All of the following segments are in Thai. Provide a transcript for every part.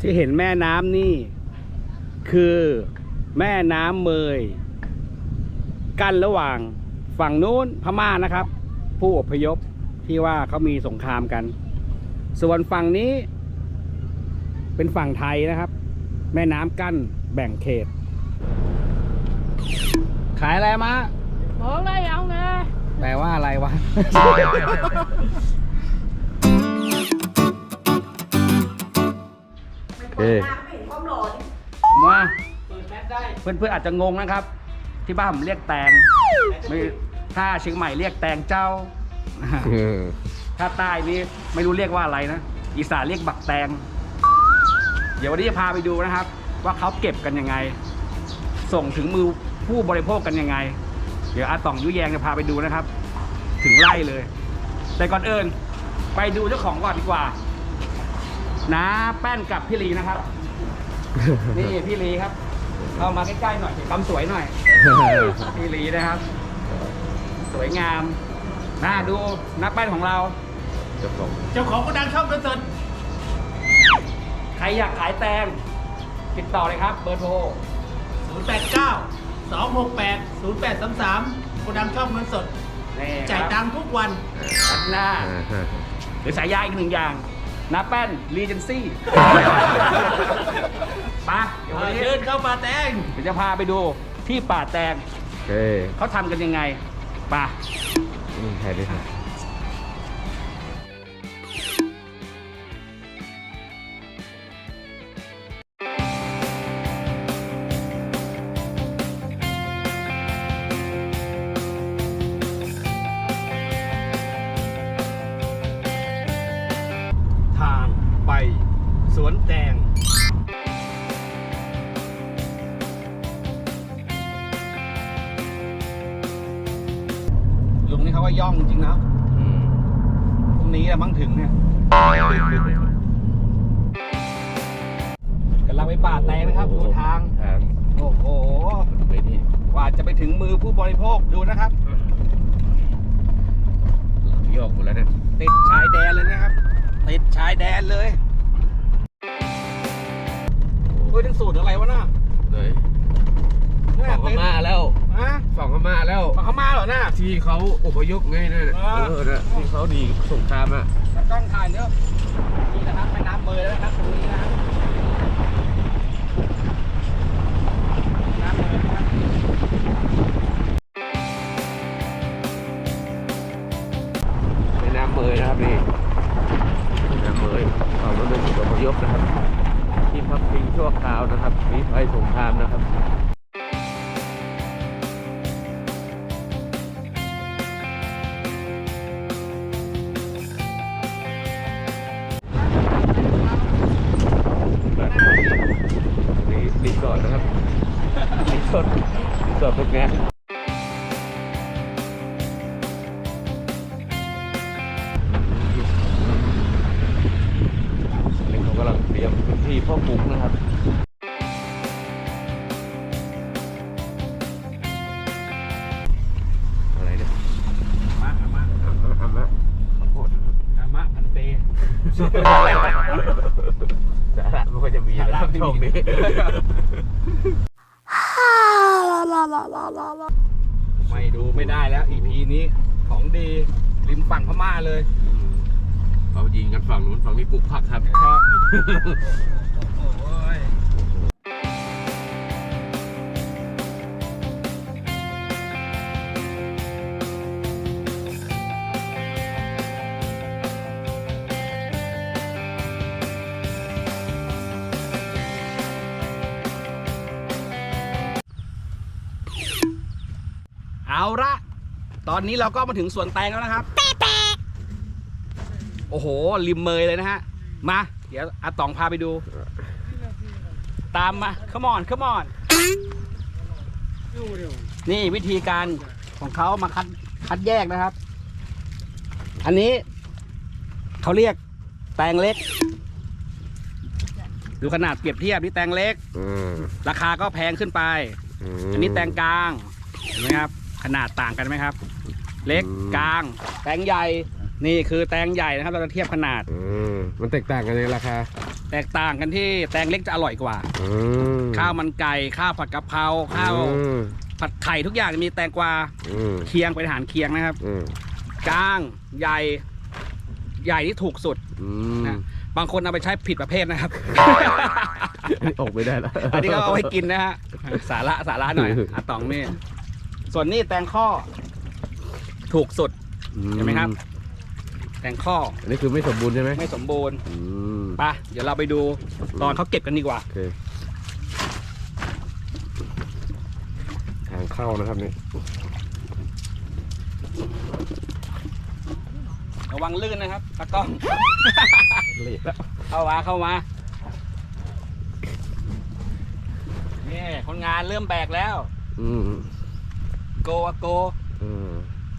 ที่เห็นแม่น้ำนี่ คือแม่น้ำเมย กั้นระหว่างฝั่งนู้นพม่านะครับ ผู้อพยพที่ว่าเขามีสงครามกัน ส่วนฝั่งนี้ เป็นฝั่งไทยนะครับ แม่น้ำกั้นแบ่งเขต ขายอะไรมาบอกเลยเอาไงแปลว่าอะไรวะ เอ้ยมาเพื่อนเพื่อนๆอาจจะงงนะครับ ที่บ้านผมเรียกแตงไม่ถ้าเชียงใหม่เรียกแตงเจ้า เออถ้าใต้นี่ไม่รู้เรียกว่าอะไรนะ อีสานเรียกบักแตง เดี๋ยววันนี้จะพาไปดูนะครับ ว่าเขาเก็บกันยังไง ส่งถึงมือผู้บริโภคกันยังไง เดี๋ยวอาต่องยุแยงจะพาไปดูนะครับ ถึงไร่เลย แต่ก่อนอื่นไปดูเจ้าของก่อนดีกว่า น้าแป้นกับพี่ลีนะครับ นี่พี่ลีครับเข้ามาใกล้ๆหน่อยคำสวยหน่อย พี่ลีนะครับ สวยงามน่าดูนักแป้นของเรา เจ้าของเจ้าของกระดังช่องคอนเสิร์ตใครอยากขายแตงติดต่อเลยครับ เบอร์โทร 089 268 0833กระดังช่องเงินสด นี่จ่ายตังค์ทุกวันอันหน้าอ่าหรือสายยาอีกหนึ่งอย่าง น้าแป้นรีเจนซี่ปะเดี๋ยววันนี้เดินเข้ามาแตงเดี๋ยวจะพาไปดูที่ป่าแตงเอ้ยเขาทำกันยังไงปะนี่ใครได้ทำท สวนแตงลุงนี่เขาว่าย่องจริงนะอืมพรุ่งนี้แหละมั้งถึงเนี่ยกำลังไปป่าแตงนะครับดูทางทางโอ้โหไปนี่กว่าจะไปถึงมือผู้บริโภคดูนะครับโยกหมดแล้วเนี่ยติดชายแดนเลยนะครับ ติดชายแดนเลย เฮ้ยทั้งสูตรอะไรวะน่ะเลยเนี่ยฝั่งพติดม่าแล้วฮะฝั่งพม่าแล้วฝั่งเขามาเหรอน่ะที่เขาอพยพไงนั่นน่ะอ่าเออนะที่เขาหนีสงครามอะกล้องถ่ายเนอะนี่นะครับแม่น้ำเมยแล้วนะครับตรงนี้นะครับ อร์ทนะครับรีสอร์ทรีสอร์ทตกงานนี่เขากำลังเตรียมพื้นที่พ่อปลูกนะครับอะไรเนี่ยมะมะมะมะมะมะข้าวโพดนะมะพันเตสาระไม่ค่อยจะมีนะครับช่วงนี้ ไม่ดูไม่ได้แล้ว EP นี้ของดีริมฝั่งพม่าเลย เขายิงกันฝั่งนู้นฝั่งนี้ปลูกผักครับ ครับ เอาละตอนนี้เราก็มาถึงสวนแตงแล้วนะครับ โอ้โห ริมเมยเลยนะฮะ มา เดี๋ยวอาตองพาไปดู ตามมาขมอนขมอน นี่วิธีการของเขามาคัดคัดแยกนะครับ อันนี้เขาเรียกแตงเล็ก ดูขนาดเปรียบเทียบนี่แตงเล็กอืมราคาก็แพงขึ้นไปมอันนี้แตงกลางเห็นไหมครับ ขนาดต่างกันไหมครับ เล็กอืมกลาง แตงใหญ่ นี่คือแตงใหญ่นะครับ เราจะเทียบขนาด อืมมันแตกต่างกันในราคา แตกต่างกันที่แตงเล็กจะอร่อยกว่า อืมข้าวมันไก่ข้าวผัดกะเพราข้าวอืมผัดไข่ทุกอย่างมีแตงกวาอืมเคียงเป็นอาหารเคียงนะครับ อืมก้างใหญ่ ใหญ่ที่ถูกสุด อืมนะ บางคนเอาไปใช้ผิดประเภทนะครับ อันนี้ออกไม่ได้แล้ว อันนี้ก็เอาไว้กินนะฮะ สาระสาระหน่อยอาตองนี่ ส่วนนี้แตงข้อ ถูกสุดเห็นไหมครับ แตงข้ออันนี้คือไม่สมบูรณ์ใช่ไหมไม่สมบูรณ์อืมไปะเดี๋ยวเราไปดูตอนเขาเก็บกันดีกว่า โอเคทางเข้านะครับนี่ระวังลื่นนะครับตากล้อง เละแล้วเข้ามาเข้ามานี่คนงานเริ่มแบกแล้ว อืม โกอะโกอืม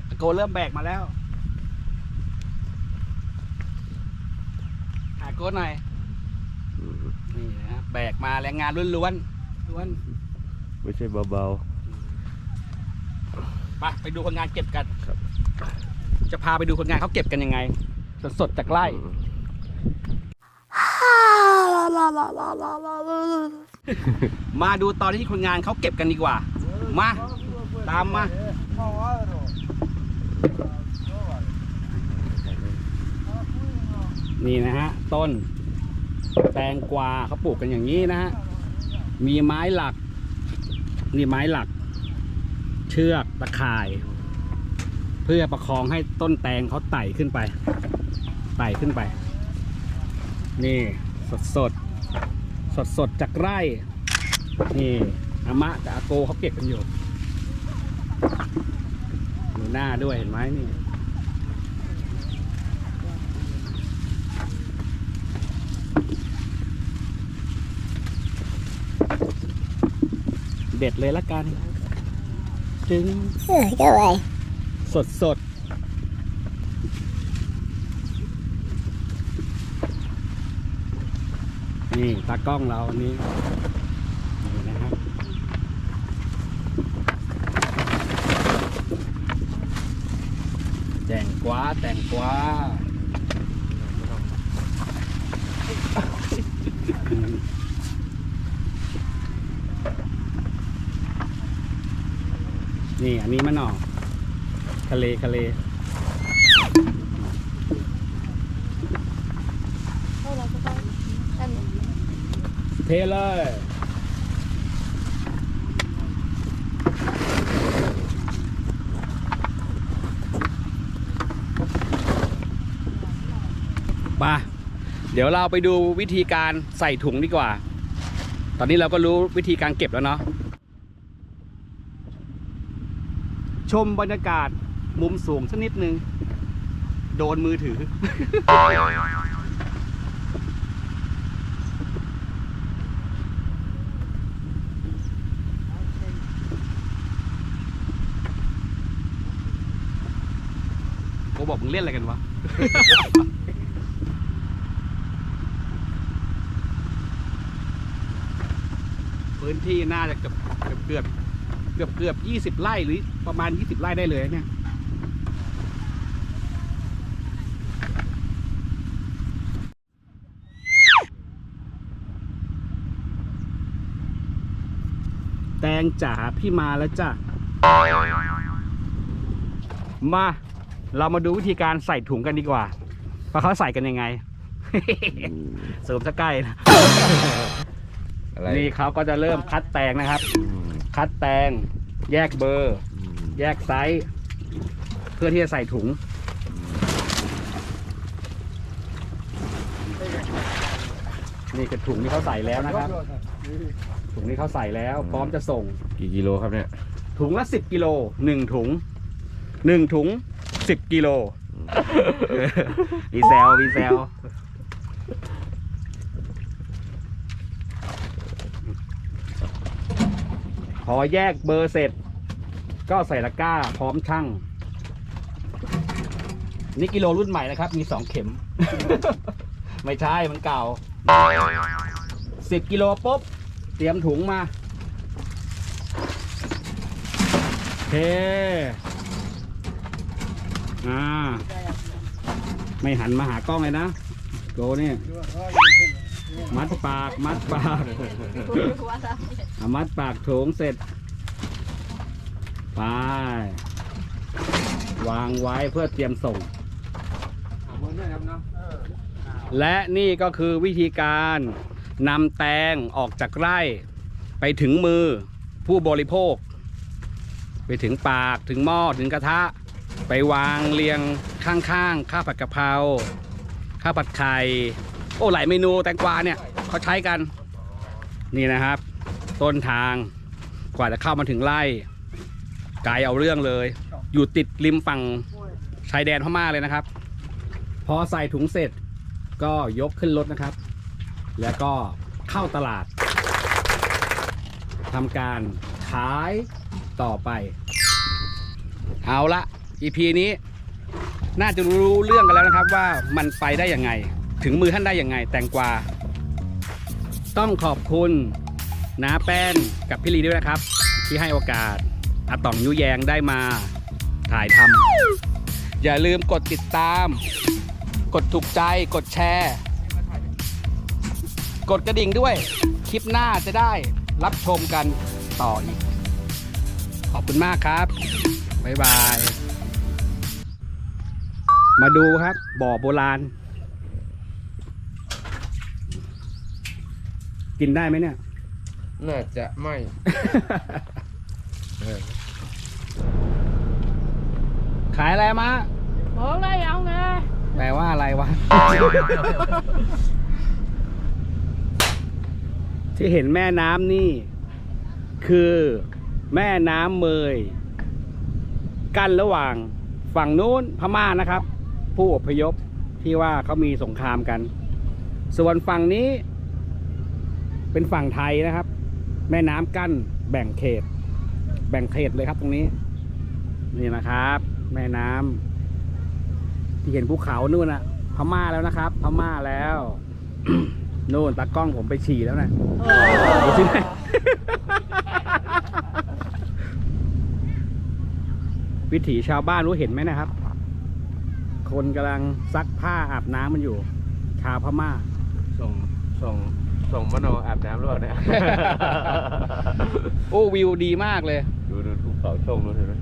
อะโกเริ่มแบกมาแล้วหาโกหน่อย อืมนี่นะครับแบกมาแรงงานล้วนๆล้วนไม่ใช่เบา ไปไปดูคนงานเก็บกันครับ จะพาไปดูคนงานเขาเก็บกันยังไง สดๆจากไร่ๆอืมมาดูตอนที่คนงานเขาเก็บกันดีกว่า มา ตามมานี่นะฮะ ต้น แตงกวาเขาปลูกกันอย่างนี้นะฮะ มีไม้หลัก นี่ไม้หลัก เชือกตะข่าย เพื่อประคองให้ต้นแตงเขาไต่ขึ้นไป ไต่ขึ้นไป นี่สดสดสดสดจากไร่ นี่อามะกับอาโกเขาเก็บกันอยู่ ดูหน้าด้วยเห็นไหมนี่เด็ดเลยละกัน จึง cái này สดสดนี่ตากล้องเราอันนี้นะครับ แตงก วาแตงกวานี่อันนี้มันออกทะเลทะเล đây là cái con anh เทเลย มาเดี๋ยวเราไปดูวิธีการใส่ถุงดีกว่า ตอนนี้เราก็รู้วิธีการเก็บแล้วเนาะชมบรรยากาศมุมสูงสักนิดนึง โดนมือถือ กูบอกมึงเล่นอะไรกันวะ พื้นที่น่าจะเกือบเกือบเกือบเกือบยี่สิบไร่หรือประมาณยี่สิบไร่ได้เลยเนี่ยแตงจ๋าพี่มาแล้วจ้ะ มา เรามาดูวิธีการใส่ถุงกันดีกว่าว่าเขาใส่กันยังไง เสริมสกใกล้นะ อะไรนี่เขาก็จะเริ่มคัดแตงนะครับอืมคัดแตงแยกเบอร์อืมแยกไซส์ เพื่อที่จะใส่ถุง นี่คือถุงที่เขาใส่แล้วนะครับ ถุงที่เขาใส่แล้ว พร้อมจะส่ง กี่กิโลครับเนี่ย ถุงละสิบกิโลหนึ่งถุงหนึ่งถุงสิบกิโลมีแซวมีแซว อแยกเบอร์เสร็จ ก็ใส่ตะกร้าพร้อมช่างนี่กิโลรุ่นใหม่นะครับ มีสองเข็ม ไม่ใช่มันเก่าสิบกิโลปุ๊บ เตรียมถุงมาโอเคอ่า ไม่หันมาหากล้องเลยนะโกนี่ มัดปาก มัดปาก มัดปากโถงเสร็จ ไป วางไว้เพื่อเตรียมส่ง และนี่ก็คือวิธีการนำแตงออกจากไร่ไปถึงมือผู้บริโภค ไปถึงปากถึงหม้อถึงกระทะ ไปวางเรียงข้างๆข้าวผัดกะเพราข้าวผัดไข่โอ้หลายเมนูแตงกวาเนี่ยเขาใช้กันนี่นะครับ ต้นทาง กว่าจะเข้ามาถึงไร่ไกลเอาเรื่องเลย อยู่ติดริมฝั่งชายแดนพม่าเลยนะครับ พอใส่ถุงเสร็จก็ยกขึ้นรถนะครับ แล้วก็เข้าตลาดทำการขายต่อไป เอาละ EP นี้ น่าจะรู้เรื่องกันแล้วนะครับว่ามันไปได้ยังไง ถึงมือท่านได้ยังไง แตงกวา ต้องขอบคุณ น้าแป้นกับพี่ลีด้วยนะครับ ที่ให้โอกาสอาต่องยุแยงได้มาถ่ายทำอย่าลืมกดติดตาม กดถูกใจกดแชร์ กดกระดิ่งด้วย คลิปหน้าจะได้รับชมกันต่ออีก ขอบคุณมากครับ บ๊ายบาย มาดูครับ บ่อโบราณ กินได้ไหมเนี่ย น่าจะไม่ ขายอะไรมาบอกเลยเอาไงแปลว่าอะไรวะ ที่เห็นแม่น้ำนี่ คือแม่น้ำเมย กั้นระหว่างฝั่งนู้นพม่านะครับ ผู้อพยพที่ว่าเขามีสงครามกัน ส่วนฝั่งนี้ เป็นฝั่งไทยนะครับ แม่น้ำกั้นแบ่งเขต แบ่งเขตเลยครับตรงนี้ นี่นะครับ แม่น้ำที่เห็นภูเขานู่นน่ะพม่าแล้วนะครับพม่าแล้วนู่นตากล้องผมไปฉี่แล้วนะดูสิวิถีชาวบ้านรู้เห็นไหมนะครับ คนกำลังซักผ้าอาบน้ำมันอยู่ ชาวพม่า ส่งส่ง ส่งมโนอาบน้ำหรือเปล่าเนี่ย โอ้วิวดีมากเลยดูดูภูเขาช่องนู้นเห็นไหม